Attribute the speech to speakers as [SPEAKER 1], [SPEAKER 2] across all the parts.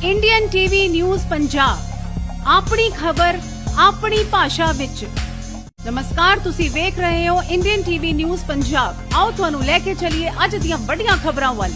[SPEAKER 1] Indian TV news Punjab ਆਪਣੀ ਖਬਰ ਆਪਣੀ ਭਾਸ਼ਾ ਵਿੱਚ ਨਮਸਕਾਰ ਤੁਸੀਂ ਵੇਖ ਰਹੇ ਹੋ ਇੰਡੀਅਨ ਟੀਵੀ ਨਿਊਜ਼ ਪੰਜਾਬ ਆਓ ਤੁਹਾਨੂੰ ਲੈ ਕੇ ਚੱਲੀਏ ਅੱਜ ਦੀਆਂ ਵੱਡੀਆਂ ਖਬਰਾਂ ਵੱਲ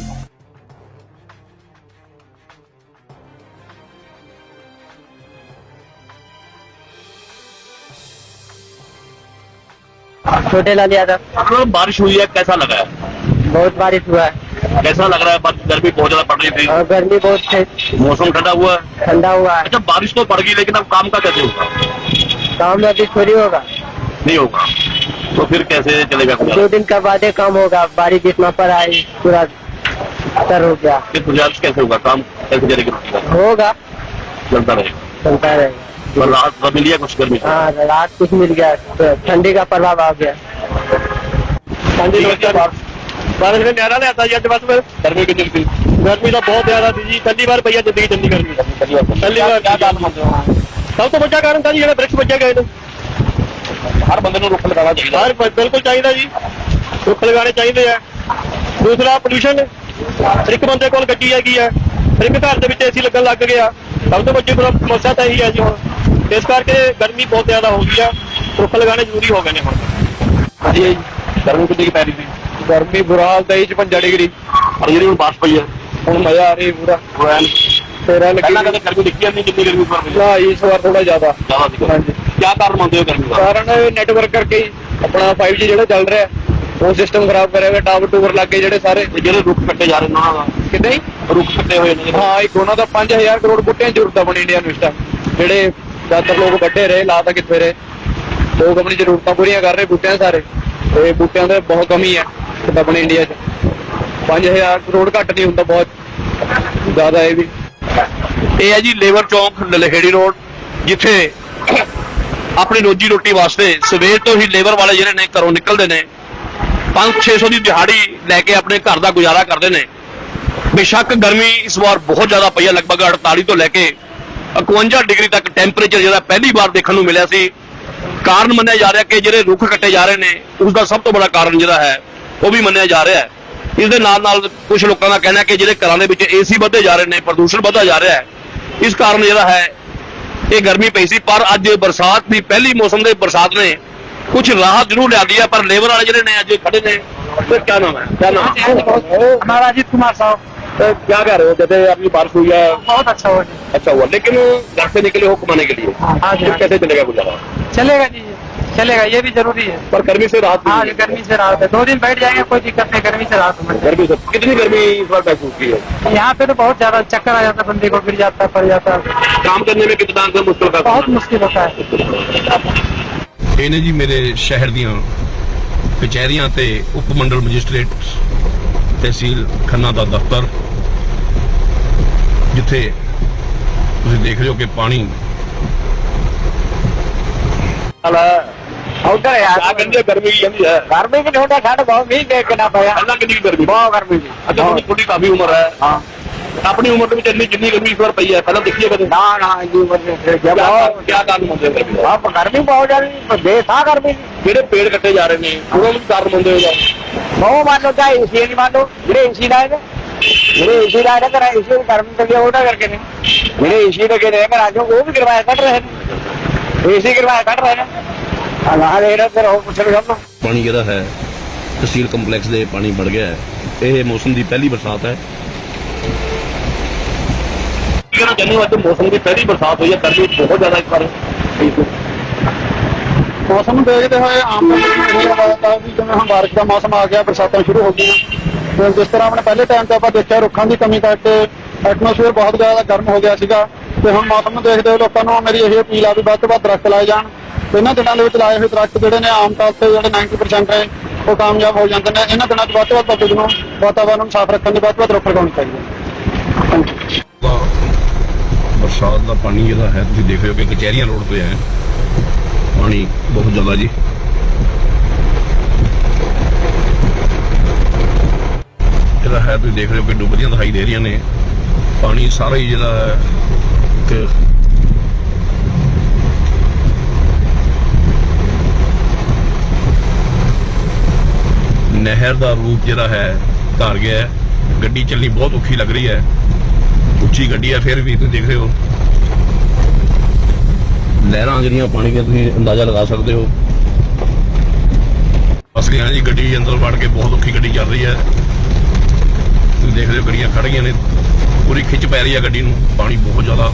[SPEAKER 2] छोटे लाल यादव
[SPEAKER 3] मतलब बारिश हुई है कैसा लगा है
[SPEAKER 2] बहुत बारिश हुआ है
[SPEAKER 3] कैसा लग रहा है? गर्मी बहुत ज़्यादा पड़ रही थी।
[SPEAKER 2] और गर्मी बहुत है।
[SPEAKER 3] मौसम ठंडा हुआ है?
[SPEAKER 2] ठंडा हुआ है।
[SPEAKER 3] अच्छा बारिश तो पड़ गई लेकिन अब काम का कैसे होगा?
[SPEAKER 2] काम में अभी थोड़ी होगा।
[SPEAKER 3] नहीं होगा। तो फिर कैसे चलेगा
[SPEAKER 2] दो दिन का बाद काम होगा। बारिश जितना पड़ा आई पूरा असर हो गया।
[SPEAKER 3] फिर गुजारिश कैसे होगा? काम कैसे चलेगा?
[SPEAKER 2] होगा।
[SPEAKER 3] चलता रहेगा।
[SPEAKER 2] चलता रहेगा।
[SPEAKER 3] राहत तो मिली है कुछ गर्मी
[SPEAKER 2] हाँ रात कुछ मिल गया। तो ठंडी का प्रभाव आ गया।
[SPEAKER 3] है,
[SPEAKER 4] ਬਾਰਿਸ਼ ਨੇ ਨਿਆਰਾ ਲਿਆਤਾ ਜੀ ਅੱਜ ਬਸ ਫਿਰ।
[SPEAKER 3] ਗਰਮੀ ਕਿੰਨੀ ਸੀ?
[SPEAKER 4] ਗਰਮੀ ਤਾਂ ਬਹੁਤ ਜ਼ਿਆਦਾ ਸੀ ਜੀ। ਪਹਿਲੀ ਵਾਰ ਪਈ ਆ ਜ਼ਿੰਦਗੀ ਚੰਗੀ ਗਰਮੀ। ਪਹਿਲੀ ਵਾਰ
[SPEAKER 3] ਕੀ ਗੱਲ
[SPEAKER 4] ਸਭ ਤੋਂ ਵੱਡਾ ਕਾਰਨ ਤਾਂ ਜੀ ਜਿਹੜੇ ਬ੍ਰਿਕਸ ਵੱਜੇ ਗਏ ਨੇ।
[SPEAKER 3] ਹਰ ਬੰਦੇ ਨੂੰ ਰੁੱਖ ਲਗਾਉਣਾ ਚਾਹੀਦਾ।
[SPEAKER 4] ਬਿਲਕੁਲ ਚਾਹੀਦਾ ਜੀ। ਰੁੱਖ ਲਗਾਉਣੇ ਚਾਹੀਦੇ ਆ। ਦੂਸਰਾ ਪੋਲੂਸ਼ਨ ਇੱਕ ਬੰਦੇ ਕੋਲ ਗੱਡੀ ਹੈਗੀ ਆ। ਇੱਕ ਘਰ ਦੇ ਵਿੱਚ ਏਸੀ ਲੱਗਣ ਲੱਗ ਗਿਆ। ਸਭ ਤੋਂ ਵੱਡੀ ਸਮੱਸਿਆ ਤਾਂ ਇਹੀ ਹੈ ਜੀ ਹੁਣ। ਇਸ ਕਰਕੇ ਗਰਮੀ ਬਹੁਤ ਜ਼ਿਆਦਾ ਹੋ ਗਈ ਆ। ਰੁੱਖ ਲਗਾਉਣੇ ਜ਼ਰੂਰੀ ਹੋ ਗਏ ਨੇ ਹੁਣ।
[SPEAKER 3] ਹਾਂਜੀ ਗਰਮੀ ਕਿੰਨੀ ਪੈ ਰਹੀ ਸੀ?
[SPEAKER 4] ਗਰਮੀ ਬੁਰਾ ਹਾਲ ਤਾਂ 55 ਡਿਗਰੀ।
[SPEAKER 3] ਔਰ ਜਿਹੜੀ ਹੁਣ ਬਾਰਿਸ਼ ਪਈ ਹੈ
[SPEAKER 4] ਹੁਣ ਮਜ਼ਾ ਆ ਰਹੀ ਪੂਰਾ।
[SPEAKER 3] ਐਨ
[SPEAKER 4] ਤੇਰਾ
[SPEAKER 3] ਪਹਿਲਾਂ ਕਦੇ ਗਰਮੀ ਦੇਖੀ ਨਹੀਂ ਕਿੰਨੀ ਗਰਮੀ ਹੈ
[SPEAKER 4] ਨਾ ਇਸ ਵਾਰ ਥੋੜਾ ਜ਼ਿਆਦਾ।
[SPEAKER 3] ਜ਼ਿਆਦਾ ਸੀ
[SPEAKER 4] ਹਾਂਜੀ।
[SPEAKER 3] ਕੀ ਕਾਰਨ ਮੰਨਦੇ ਹੋ ਗਰਮੀ ਦਾ?
[SPEAKER 4] ਕਾਰਨ ਨੈਟਵਰਕ ਕਰਕੇ ਆਪਣਾ 5G ਜਿਹੜਾ ਚੱਲ ਰਿਹਾ ਉਹ ਸਿਸਟਮ ਖਰਾਬ ਕਰਿਆ ਹੋਇਆ ਟਾਵਰ ਟੂਵਰ ਲੱਗੇ ਜਿਹੜੇ ਸਾਰੇ।
[SPEAKER 3] ਜਿਹੜੇ ਰੁੱਖ ਕੱਟੇ ਜਾ ਰਹੇ ਉਹਨਾਂ ਦਾ?
[SPEAKER 4] ਕਿੱਦਾਂ ਹੀ
[SPEAKER 3] ਰੁੱਖ ਕੱਟੇ ਹੋਏ ਨੇ।
[SPEAKER 4] ਹਾਂ ਇੱਕ ਉਹਨਾਂ ਦਾ 5000 ਕਰੋੜ ਬੂਟਿਆਂ ਜ਼ਰੂਰਤ ਬਣੀ ਇੰਡੀਆ ਨੂੰ ਇਸ ਟਾਈਮ ਜਿਹੜੇ ਜ਼ਿਆਦਾਤਰ ਲੋਕ ਵੱਡੇ ਰਹੇ ਲਾ ਤਾਂ ਕਿੱਥੇ ਰਹੇ? ਲੋਕ ਆਪਣੀ ਜ਼ਰੂਰਤਾਂ ਪੂਰੀਆਂ ਕਰ ਰਹੇ ਬੂਟਿਆਂ ਸਾਰੇ। ਤੇ ਬੂਟਿਆਂ ਦਾ ਬਹੁਤ ਕਮੀ ਹੈ ਆਪਣੇ ਇੰਡੀਆ 'ਚ? 5000 ਕਰੋੜ ਘੱਟ ਨਹੀਂ ਹੁੰਦਾ, ਬਹੁਤ ਜ਼ਿਆਦਾ ਇਹ ਵੀ।
[SPEAKER 3] ਇਹ ਹੈ ਜੀ ਲੇਬਰ ਚੌਂਕ ਲਲਹੇੜੀ ਰੋਡ, ਜਿੱਥੇ ਆਪਣੀ ਰੋਜੀ ਰੋਟੀ ਵਾਸਤੇ ਸਵੇਰ ਤੋਂ ਹੀ ਲੇਬਰ ਵਾਲੇ ਜਿਹੜੇ ਨੇ ਘਰੋਂ ਨਿਕਲਦੇ ਨੇ 5-600 ਦੀ ਦਿਹਾੜੀ ਲੈ ਕੇ ਆਪਣੇ ਘਰ ਦਾ ਗੁਜ਼ਾਰਾ ਕਰਦੇ ਨੇ। ਬੇਸ਼ੱਕ ਗਰਮੀ ਇਸ ਵਾਰ ਬਹੁਤ ਜ਼ਿਆਦਾ ਪਈ ਹੈ, ਲਗਭਗ 48 ਤੋਂ ਲੈ ਕੇ 51 ਡਿਗਰੀ ਤੱਕ ਟੈਂਪਰੇਚਰ ਜਿਹੜਾ ਪਹਿਲੀ ਵਾਰ ਦੇਖਣ ਨੂੰ ਮਿਲਿਆ ਸੀ। ਕਾਰਨ ਮੰਨਿਆ ਜਾ ਰਿਹਾ ਕਿ ਜਿਹੜੇ ਰੁੱਖ ਕੱਟੇ ਜਾ ਰਹੇ ਨੇ ਉਸ ਦਾ ਸਭ ਤੋਂ ਬੜਾ ਕਾਰਨ ਜਿਹੜਾ ਹੈ ਉਹ ਵੀ ਮੰਨਿਆ ਜਾ ਰਿਹਾ ਹੈ ਇਸ ਦੇ ਨਾਲ ਨਾਲ ਕੁਝ ਲੋਕਾਂ ਦਾ ਕਹਿਣਾ ਹੈ ਕਿ ਜਿਹੜੇ ਘਰਾਂ ਦੇ ਵਿੱਚ ਏਸੀ ਵੱਧਦੇ ਜਾ ਰਹੇ ਨੇ ਪ੍ਰਦੂਸ਼ਣ ਵੱਧਦਾ ਜਾ ਰਿਹਾ ਹੈ ਇਸ ਕਾਰਨ ਜਿਹੜਾ ਹੈ ਇਹ ਗਰਮੀ ਪਈ ਸੀ ਪਰ ਅੱਜ ਬਰਸਾਤ ਦੀ ਪਹਿਲੀ ਮੌਸਮ ਦੇ ਬਰਸਾਤ ਨੇ ਕੁਝ ਰਾਹਤ ਜ਼ਰੂਰ ਲਿਆਦੀ ਹੈ ਪਰ ਲੇਬਰ ਵਾਲੇ ਜਿਹੜੇ ਨੇ ਅੱਜ ਖੜੇ ਨੇ ਤੇ ਕੀ ਨਾਮ ਹੈ ਕੀ ਨਾਮ ਹੈ
[SPEAKER 2] हमारा अजीत कुमार साहब
[SPEAKER 3] तो क्या कह रहे हो जैसे आपकी बारिश हुई है
[SPEAKER 2] बहुत अच्छा हो
[SPEAKER 3] अच्छा हुआ लेकिन घर से निकले हो कमाने के लिए
[SPEAKER 2] हाँ जी,
[SPEAKER 3] फिर
[SPEAKER 2] हाँ
[SPEAKER 3] कैसे चलेगा गुजारा
[SPEAKER 2] चलेगा जी चलेगा ये भी जरूरी है
[SPEAKER 3] पर गर्मी से राहत
[SPEAKER 2] हाँ
[SPEAKER 3] मिली।
[SPEAKER 2] गर्मी से राहत है दो दिन बैठ जाएंगे कोई दिक्कत नहीं गर्मी से राहत मिल
[SPEAKER 3] गर्मी से कितनी गर्मी इस बार महसूस की है
[SPEAKER 2] जाएगी। यहाँ पे तो बहुत ज्यादा चक्कर आ जाता है बंदे को गिर जाता है पड़ जाता है
[SPEAKER 3] काम करने में कितना अंतर मुश्किल का
[SPEAKER 2] बहुत मुश्किल होता है
[SPEAKER 5] ਇਹ ਨੇ ਜੀ ਮੇਰੇ ਸ਼ਹਿਰ ਦੀਆਂ ਕਚਹਿਰੀਆਂ ਤੇ ਉਪ ਮੰਡਲ ਮੈਜਿਸਟ੍ਰੇਟ ਤਹਿਸੀਲ ਖੰਨਾ ਦਾ ਦਫ਼ਤਰ ਜਿੱਥੇ ਤੁਸੀਂ ਦੇਖ ਰਹੇ ਹੋ ਕਿ ਪਾਣੀ
[SPEAKER 2] उधर
[SPEAKER 3] ਉਧਰ ਆ। ਕਹਿੰਦੇ ਗਰਮੀ ਕਹਿੰਦੀ ਹੈ ਗਰਮੀ
[SPEAKER 2] ਵੀ ਹੁੰਦਾ ਸਾਡੇ ਬਹੁਤ ਮੀਂਹ ਦੇ ਕੇ ਨਾ
[SPEAKER 3] ਪਿਆ। ਪਹਿਲਾਂ ਕਿੰਨੀ
[SPEAKER 2] ਗਰਮੀ? ਬਹੁਤ ਗਰਮੀ
[SPEAKER 3] ਸੀ। ਅੱਛਾ ਹੁਣ ਤੁਹਾਡੀ ਕਾਫੀ ਉਮਰ
[SPEAKER 2] ਹੈ।
[SPEAKER 3] ਹਾਂ। ਆਪਣੀ ਉਮਰ ਦੇ ਵਿੱਚ ਇੰਨੀ ਜਿੰਨੀ ਗਰਮੀ ਇਸ ਵਾਰ ਪਈ ਹੈ? ਪਹਿਲਾਂ
[SPEAKER 2] ਦੇਖੀਏ ਕਦੇ। ਨਾ ਨਾ ਇੰਨੀ
[SPEAKER 3] ਉਮਰ
[SPEAKER 2] ਦੇ
[SPEAKER 3] ਵਿੱਚ ਕੀ ਕਾਰਨ ਹੁੰਦੇ ਗਰਮੀ ਦਾ?
[SPEAKER 2] ਆਪ ਗਰਮੀ ਬਹੁਤ ਜ਼ਿਆਦਾ ਬੇਸਾਹ ਗਰਮੀ ਸੀ।
[SPEAKER 3] ਜਿਹੜੇ ਪੇੜ ਕੱਟੇ ਜਾ ਰਹੇ ਨੇ ਉਹਨਾਂ ਨੂੰ ਕਾਰਨ
[SPEAKER 2] ਹੁੰਦੇ ਹੋਗਾ ਬਹੁਤ ਮੰਨ ਲਓ ਚਾਹੇ ਏਸੀ ਨਹੀਂ ਮੰਨ ਲਓ ਜਿਹੜੇ ਏਸੀ ਲਾਏ ਨੇ ਜਿਹੜੇ ਏਸੀ ਲਾਏ ਨੇ ਘਰਾਂ ਏਸੀ ਗਰਮ ਤੇ ਉਹਦਾ ਕਰਕੇ ਨੇ। ਜਿਹੜੇ ਏਸੀ ਲੱਗੇ ਨੇ ਘਰਾਂ ਚੋਂ ਉਹ ਵੀ ਕਰਵਾਇਆ ਕੱਢ ਰਹੇ ਨੇ। ਏਸੀ ਕਰਵਾਇਆ ਕੱਢ ਰਹੇ ਨੇ।
[SPEAKER 5] ਪਾਣੀ ਜਿਹੜਾ ਹੈ? ਤਹਿਸੀਲ ਕੰਪਲੈਕਸ ਦੇ ਪਾਣੀ ਵੜ ਗਿਆ ਹੈ। ਇਹ ਮੌਸਮ ਦੀ ਪਹਿਲੀ ਬਰਸਾਤ ਹੈ।
[SPEAKER 3] ਮੌਸਮ ਦੀ ਪਹਿਲੀ ਬਰਸਾਤ ਹੋਈ ਹੈ ਕਰਦੀ ਬਹੁਤ ਜ਼ਿਆਦਾ ਇਸ ਵਾਰ।
[SPEAKER 4] ਮੌਸਮ ਦੇਖਦੇ ਹੋਏ ਆਮ ਜਿਵੇਂ ਹੁਣ بارش ਦਾ ਮੌਸਮ ਆ ਗਿਆ ਬਰਸਾਤਾਂ ਸ਼ੁਰੂ ਹੋ ਗਈਆਂ। ਤੇ ਜਿਸ ਤਰ੍ਹਾਂ ਆਪਣੇ ਪਹਿਲੇ ਟਾਈਮ ਤੇ ਆਪਾਂ ਦੇਖਿਆ ਰੁੱਖਾਂ ਦੀ ਕਮੀ ਕਰਕੇ ਐਟਮੋਸਫੇਅਰ ਬਹੁਤ ਜ਼ਿਆਦਾ ਗਰਮ ਹੋ ਗਿਆ ਸੀਗਾ। ਤੇ ਹੁਣ ਮੌਸਮ ਨੂੰ ਦੇਖਦੇ ਹੋਏ ਲੋਕਾਂ ਨੂੰ ਮੇਰੀ ਇਹ ਅਪੀਲ ਆ ਵੀ ਵੱਧ ਤੋਂ ਵੱਧ ਦਰਖਤ ਲਾਏ ਜਾਣ। ਇਹਨਾਂ ਦਿਨਾਂ ਦੇ ਵਿੱਚ ਲਾਏ ਹੋਏ ਦਰਖਤ ਜਿਹੜੇ ਨੇ ਆਮ ਤੌਰ ਤੇ ਜਿਹੜੇ 90% ਹੈ ਉਹ ਕਾਮਯਾਬ ਹੋ ਜਾਂਦੇ ਨੇ। ਇਹਨਾਂ ਦਿਨਾਂ 'ਚ ਵੱਧ ਤੋਂ ਵੱਧ ਪਬਲਿਕ ਨੂੰ ਵਾਤਾਵਰਨ ਨੂੰ ਸਾਫ਼ ਰੱਖਣ ਦੀ ਵੱਧ ਵੱਧ ਰੁੱਖ ਲਗਾਉਣੀ ਚਾਹੀਦੀ
[SPEAKER 5] ਬਰਸਾਤ ਦਾ ਪਾਣੀ ਜਿਹੜਾ ਹੈ, ਤੁਸੀਂ ਦੇਖ ਰਹੇ ਹੋ ਕਿ ਕਚਹਿਰੀਆਂ ਰੋਡ ਤੇ ਹੈ। ਪਾਣੀ ਬਹੁਤ ਜ਼ਿਆਦਾ ਜੀ। ਜਿਹੜਾ ਹੈ, ਤੁਸੀਂ ਦੇਖ ਰਹੇ ਹੋ ਕਿ ਡੁੱਬਦੀਆਂ ਦਿਖਾਈ ਦੇ ਰਹੀਆਂ ਨੇ। ਪਾਣੀ ਸਾਰਾ ਹੀ ਜਿਹੜਾ ਹੈ ਕਿ ਨਹਿਰ ਦਾ ਰੂਪ ਜਿਹੜਾ ਹੈ, ਧਾਰ ਗਿਆ ਹੈ। ਗੱਡੀ ਚੱਲਣੀ ਬਹੁਤ ਔਖੀ ਲੱਗ ਰਹੀ ਹੈ।
[SPEAKER 3] ਉੱਚੀ ਗੱਡੀ ਹੈ, ਫਿਰ ਵੀ ਤੁਸੀਂ ਦੇਖ ਰਹੇ ਹੋ। ਲਹਿਰਾਂ ਜਿਹੜੀਆਂ ਪਾਣੀ ਦੀਆਂ ਤੁਸੀਂ ਅੰਦਾਜ਼ਾ ਲਗਾ ਸਕਦੇ ਹੋ। ਅਸਲੀਆਂ ਜੀ ਗੱਡੀ ਅੰਦਰ ਵੜ ਕੇ ਬਹੁਤ ਔਖੀ ਗੱਡੀ ਚੱਲ ਰਹੀ ਹੈ। ਤੁਸੀਂ ਦੇਖ ਰਹੇ ਹੋ ਗੱਡੀਆਂ ਖੜ ਗਈਆਂ ਨੇ। ਪੂਰੀ ਖਿੱਚ ਪੈ ਰਹੀ ਹੈ ਗੱਡੀ ਨੂੰ। ਪਾਣੀ ਬਹੁਤ ਜ਼ਿਆਦਾ